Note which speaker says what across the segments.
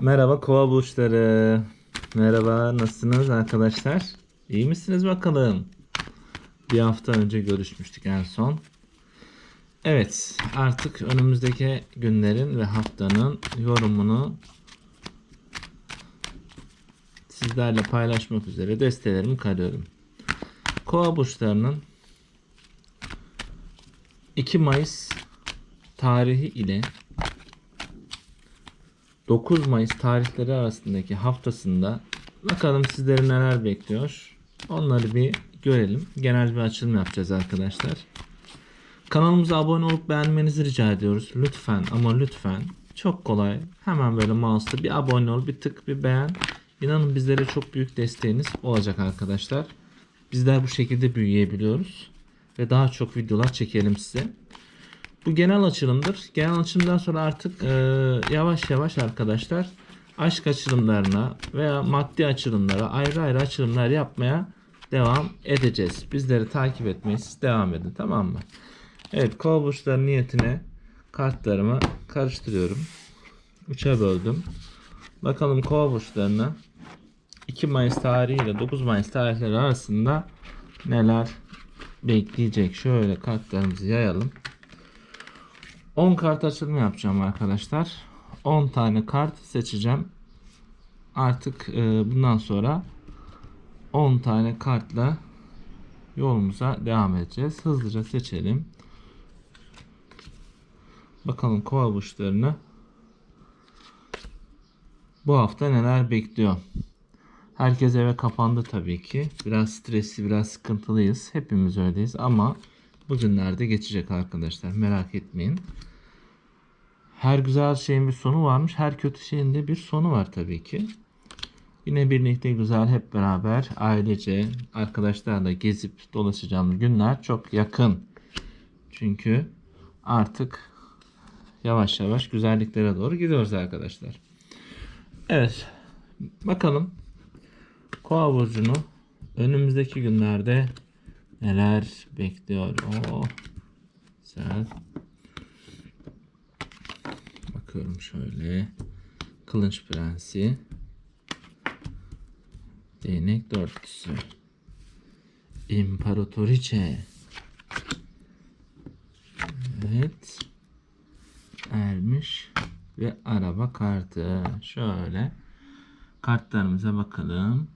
Speaker 1: Merhaba kova burçları. Merhaba nasılsınız arkadaşlar? İyi misiniz bakalım? Bir hafta önce görüşmüştük en son. Evet artık önümüzdeki günlerin ve haftanın yorumunu sizlerle paylaşmak üzere destelerimi karıyorum. Kova burçlarının 2 Mayıs tarihi ile 9 Mayıs tarihleri arasındaki haftasında bakalım sizleri neler bekliyor. Onları bir görelim. Genel bir açılım yapacağız arkadaşlar. Kanalımıza abone olup beğenmenizi rica ediyoruz. Lütfen ama lütfen. Çok kolay. Hemen böyle mouse'da bir abone ol, bir tık, bir beğen. İnanın bizlere çok büyük desteğiniz olacak arkadaşlar. Bizler bu şekilde büyüyebiliyoruz. Ve daha çok videolar çekelim size. Bu genel açılımdır. Genel açılımdan sonra artık e, yavaş yavaş arkadaşlar aşk açılımlarına veya maddi açılımlara ayrı ayrı açılımlar yapmaya devam edeceğiz. Bizleri takip etmeye siz devam edin tamam mı? Evet kol burçları niyetine kartlarımı karıştırıyorum. Üçe böldüm. Bakalım kova burçlarına 2 Mayıs tarihi ile 9 Mayıs tarihleri arasında neler bekleyecek. Şöyle kartlarımızı yayalım. 10 kart açılımı yapacağım arkadaşlar. 10 tane kart seçeceğim. Artık e, bundan sonra 10 tane kartla yolumuza devam edeceğiz. Hızlıca seçelim. Bakalım kova burçlarını bu hafta neler bekliyor. Herkes eve kapandı tabii ki. Biraz stresli, biraz sıkıntılıyız. Hepimiz öyleyiz ama bugünlerde geçecek arkadaşlar. Merak etmeyin. Her güzel şeyin bir sonu varmış. Her kötü şeyin de bir sonu var tabii ki. Yine birlikte güzel hep beraber ailece arkadaşlarla gezip dolaşacağımız günler çok yakın. Çünkü artık yavaş yavaş güzelliklere doğru gidiyoruz arkadaşlar. Evet. Bakalım Kova burcunu önümüzdeki günlerde neler bekliyor? Oo, güzel. Bakıyorum şöyle. Kılıç prensi. Değnek dörtlüsü. İmparatoriçe. Evet. Ermiş ve araba kartı. Şöyle kartlarımıza bakalım.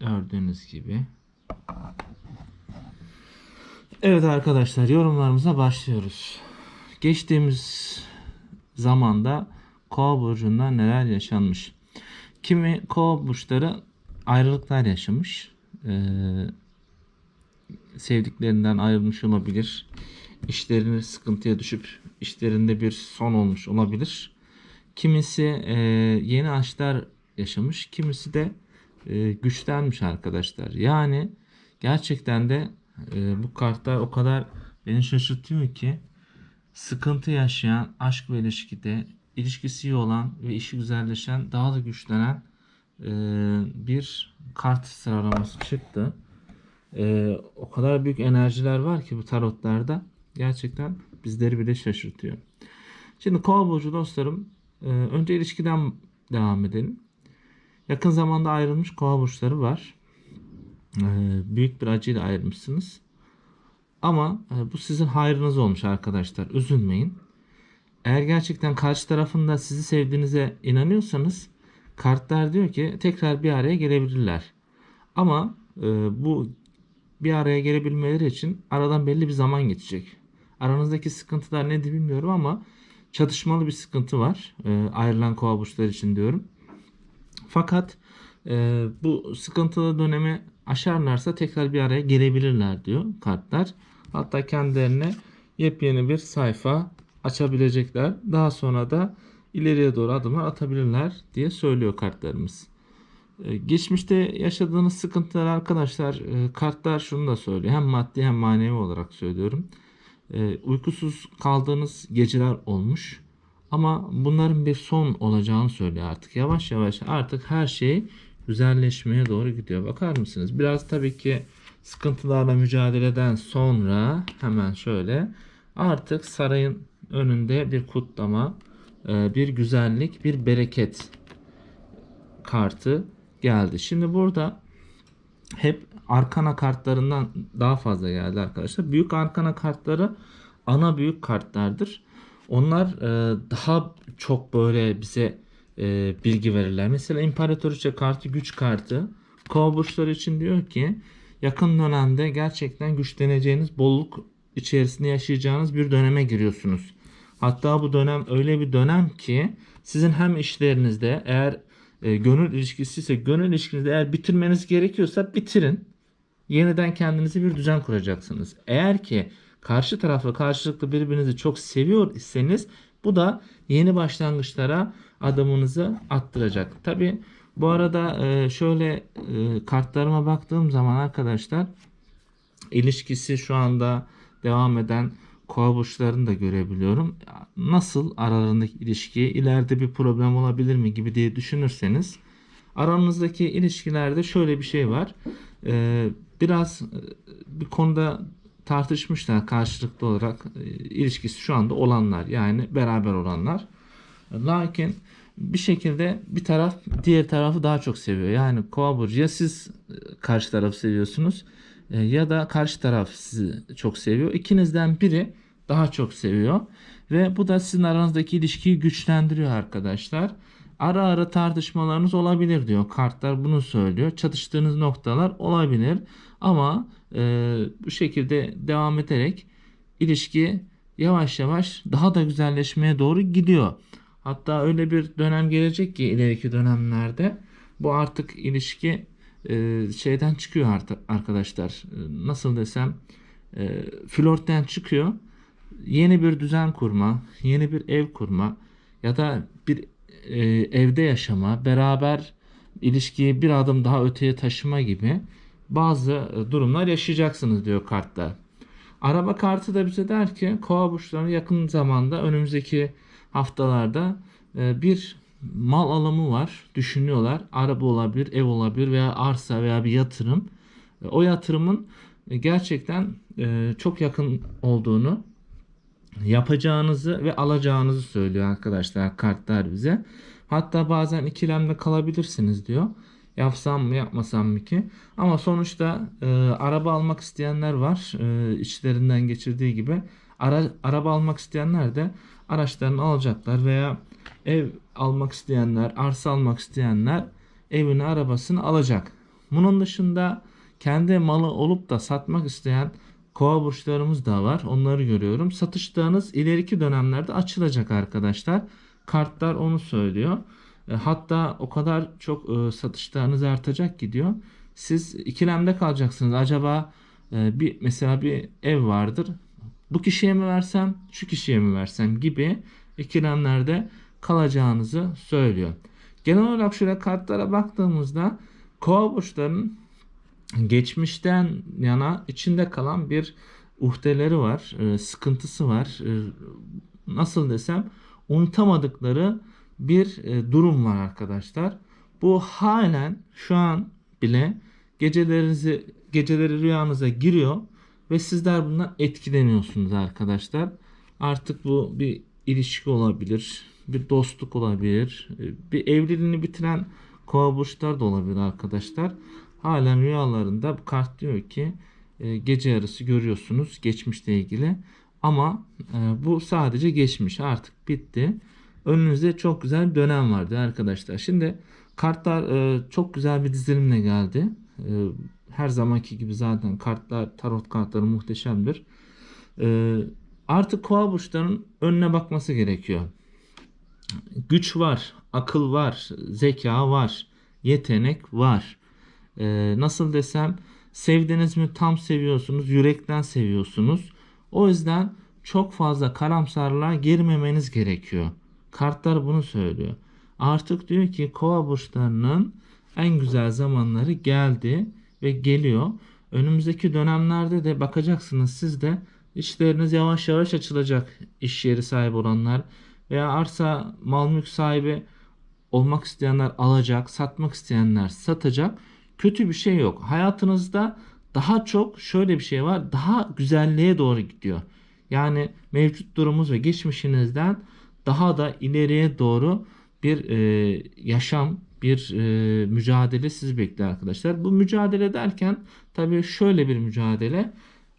Speaker 1: Gördüğünüz gibi. Evet arkadaşlar yorumlarımıza başlıyoruz. Geçtiğimiz zamanda Kova burcunda neler yaşanmış? Kimi Kova burçları ayrılıklar yaşamış. Ee, sevdiklerinden ayrılmış olabilir. İşlerini sıkıntıya düşüp işlerinde bir son olmuş olabilir. Kimisi e, yeni aşklar yaşamış. Kimisi de e, güçlenmiş arkadaşlar. Yani gerçekten de e, bu kartlar o kadar beni şaşırtıyor ki sıkıntı yaşayan, aşk ve ilişkide ilişkisi iyi olan ve işi güzelleşen, daha da güçlenen e, bir kart sıralaması çıktı. E, o kadar büyük enerjiler var ki bu tarotlarda gerçekten bizleri bile şaşırtıyor. Şimdi kova burcu dostlarım e, önce ilişkiden devam edelim. Yakın zamanda ayrılmış kova burçları var. E, büyük bir acıyla ayrılmışsınız. Ama e, bu sizin hayrınız olmuş arkadaşlar. Üzülmeyin. Eğer gerçekten karşı tarafında sizi sevdiğinize inanıyorsanız kartlar diyor ki tekrar bir araya gelebilirler. Ama e, bu bir araya gelebilmeleri için aradan belli bir zaman geçecek. Aranızdaki sıkıntılar nedir bilmiyorum ama çatışmalı bir sıkıntı var. E, ayrılan kova burçları için diyorum. Fakat e, bu sıkıntılı dönemi aşarlarsa tekrar bir araya gelebilirler diyor kartlar. Hatta kendilerine yepyeni bir sayfa açabilecekler. Daha sonra da ileriye doğru adımlar atabilirler diye söylüyor kartlarımız. Ee, Geçmişte yaşadığınız sıkıntılar arkadaşlar e, kartlar şunu da söylüyor. Hem maddi hem manevi olarak söylüyorum. Ee, Uykusuz kaldığınız geceler olmuş. Ama bunların bir son olacağını söylüyor artık. Yavaş yavaş artık her şey güzelleşmeye doğru gidiyor. Bakar mısınız? Biraz tabii ki sıkıntılarla mücadeleden sonra hemen şöyle artık sarayın önünde bir kutlama, e, bir güzellik, bir bereket kartı geldi. Şimdi burada hep arkana kartlarından daha fazla geldi arkadaşlar. Büyük arkana kartları ana büyük kartlardır. Onlar e, daha çok böyle bize e, bilgi verirler. Mesela İmparatoriçe kartı güç kartı. Kova için diyor ki yakın dönemde gerçekten güçleneceğiniz bolluk içerisinde yaşayacağınız bir döneme giriyorsunuz. Hatta bu dönem öyle bir dönem ki sizin hem işlerinizde eğer e, gönül ilişkisi ise gönül ilişkinizde eğer bitirmeniz gerekiyorsa bitirin. Yeniden kendinize bir düzen kuracaksınız. Eğer ki karşı tarafla karşılıklı birbirinizi çok seviyor iseniz bu da yeni başlangıçlara adımınızı attıracak. Tabi bu arada e, şöyle e, kartlarıma baktığım zaman arkadaşlar ilişkisi şu anda devam eden kova burçlarını da görebiliyorum. Nasıl aralarındaki ilişki ileride bir problem olabilir mi gibi diye düşünürseniz aranızdaki ilişkilerde şöyle bir şey var. Ee, biraz e, bir konuda tartışmışlar karşılıklı olarak e, ilişkisi şu anda olanlar yani beraber olanlar. Lakin bir şekilde bir taraf diğer tarafı daha çok seviyor. Yani kova burcu ya siz e, karşı tarafı seviyorsunuz e, ya da karşı taraf sizi çok seviyor. İkinizden biri daha çok seviyor ve bu da sizin aranızdaki ilişkiyi güçlendiriyor arkadaşlar. Ara ara tartışmalarınız olabilir diyor. Kartlar bunu söylüyor. Çatıştığınız noktalar olabilir ama e, bu şekilde devam ederek ilişki yavaş yavaş daha da güzelleşmeye doğru gidiyor. Hatta öyle bir dönem gelecek ki ileriki dönemlerde bu artık ilişki e, şeyden çıkıyor artık arkadaşlar. E, nasıl desem e, flörtten çıkıyor. Yeni bir düzen kurma, yeni bir ev kurma ya da bir e, evde yaşama, beraber ilişkiyi bir adım daha öteye taşıma gibi bazı e, durumlar yaşayacaksınız diyor kartlar. Araba kartı da bize der ki kova burçlarının yakın zamanda önümüzdeki haftalarda e, bir mal alımı var. Düşünüyorlar. Araba olabilir, ev olabilir veya arsa veya bir yatırım. E, O yatırımın gerçekten çok yakın olduğunu yapacağınızı ve alacağınızı söylüyor arkadaşlar kartlar bize. Hatta bazen ikilemde kalabilirsiniz diyor. Yapsam mı yapmasam mı ki? Ama sonuçta e, araba almak isteyenler var. E, içlerinden geçirdiği gibi. Ara, araba almak isteyenler de araçlarını alacaklar veya ev almak isteyenler, arsa almak isteyenler evini, arabasını alacak. Bunun dışında kendi malı olup da satmak isteyen kova burçlarımız da var. Onları görüyorum. Satışlarınız ileriki dönemlerde açılacak arkadaşlar. Kartlar onu söylüyor. E, Hatta o kadar çok e, satışlarınız artacak ki diyor. Siz ikilemde kalacaksınız. Acaba e, bir mesela bir ev vardır. Bu kişiye mi versem, şu kişiye mi versem gibi ikilemlerde kalacağınızı söylüyor. Genel olarak şöyle kartlara baktığımızda kova burçlarının geçmişten yana içinde kalan bir uhdeleri var, sıkıntısı var. Nasıl desem unutamadıkları bir e, durum var arkadaşlar. Bu halen şu an bile gecelerinizi geceleri rüyanıza giriyor ve sizler bundan etkileniyorsunuz arkadaşlar. Artık bu bir ilişki olabilir, bir dostluk olabilir, e, bir evliliğini bitiren kova burçlar da olabilir arkadaşlar. Halen rüyalarında bu kart diyor ki e, gece yarısı görüyorsunuz geçmişle ilgili. Ama bu sadece geçmiş artık bitti. Önünüzde çok güzel bir dönem vardı arkadaşlar. Şimdi kartlar e, çok güzel bir dizilimle geldi. E, her zamanki gibi zaten kartlar, tarot kartları muhteşemdir. E, artık kova burçlarının önüne bakması gerekiyor. Güç var, akıl var, zeka var, yetenek var. E, nasıl desem sevdiniz mi tam seviyorsunuz, yürekten seviyorsunuz. O yüzden çok fazla karamsarlığa girmemeniz gerekiyor. Kartlar bunu söylüyor. Artık diyor ki kova burçlarının en güzel zamanları geldi ve geliyor. Önümüzdeki dönemlerde de bakacaksınız siz de işleriniz yavaş yavaş açılacak. İş yeri sahibi olanlar veya arsa mal mülk sahibi olmak isteyenler alacak, satmak isteyenler satacak. Kötü bir şey yok. Hayatınızda daha çok şöyle bir şey var. Daha güzelliğe doğru gidiyor. Yani mevcut durumumuz ve geçmişinizden daha da ileriye doğru bir e, yaşam, bir e, mücadele sizi bekliyor arkadaşlar. Bu mücadele derken tabii şöyle bir mücadele.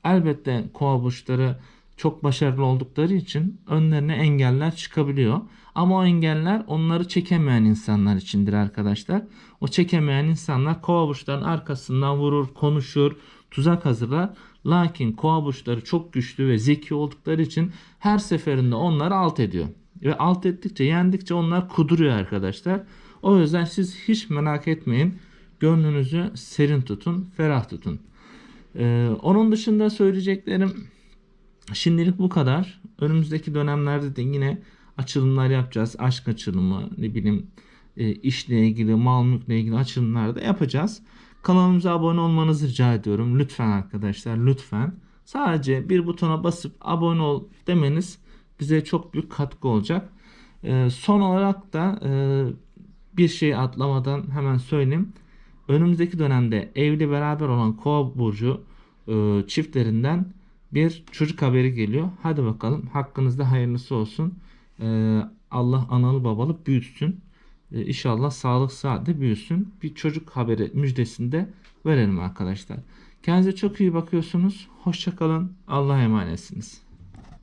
Speaker 1: Elbette kova burçları çok başarılı oldukları için önlerine engeller çıkabiliyor. Ama o engeller onları çekemeyen insanlar içindir arkadaşlar. O çekemeyen insanlar kova burçlarının arkasından vurur, konuşur, tuzak hazırlar. Lakin kova burçları çok güçlü ve zeki oldukları için her seferinde onları alt ediyor. Ve alt ettikçe, yendikçe onlar kuduruyor arkadaşlar. O yüzden siz hiç merak etmeyin. Gönlünüzü serin tutun, ferah tutun. Ee, onun dışında söyleyeceklerim şimdilik bu kadar. Önümüzdeki dönemlerde de yine açılımlar yapacağız. Aşk açılımı, ne bileyim e, işle ilgili, mal mülkle ilgili açılımlar da yapacağız. Kanalımıza abone olmanızı rica ediyorum. Lütfen arkadaşlar, lütfen. Sadece bir butona basıp abone ol demeniz bize çok büyük katkı olacak. Ee, son olarak da e, bir şey atlamadan hemen söyleyeyim. Önümüzdeki dönemde evli beraber olan kova burcu e, çiftlerinden bir çocuk haberi geliyor. Hadi bakalım hakkınızda hayırlısı olsun. E, Allah analı babalı büyütsün. E, İnşallah sağlık saatte büyüsün. Bir çocuk haberi müjdesini de verelim arkadaşlar. Kendinize çok iyi bakıyorsunuz. Hoşçakalın. Allah'a emanetsiniz.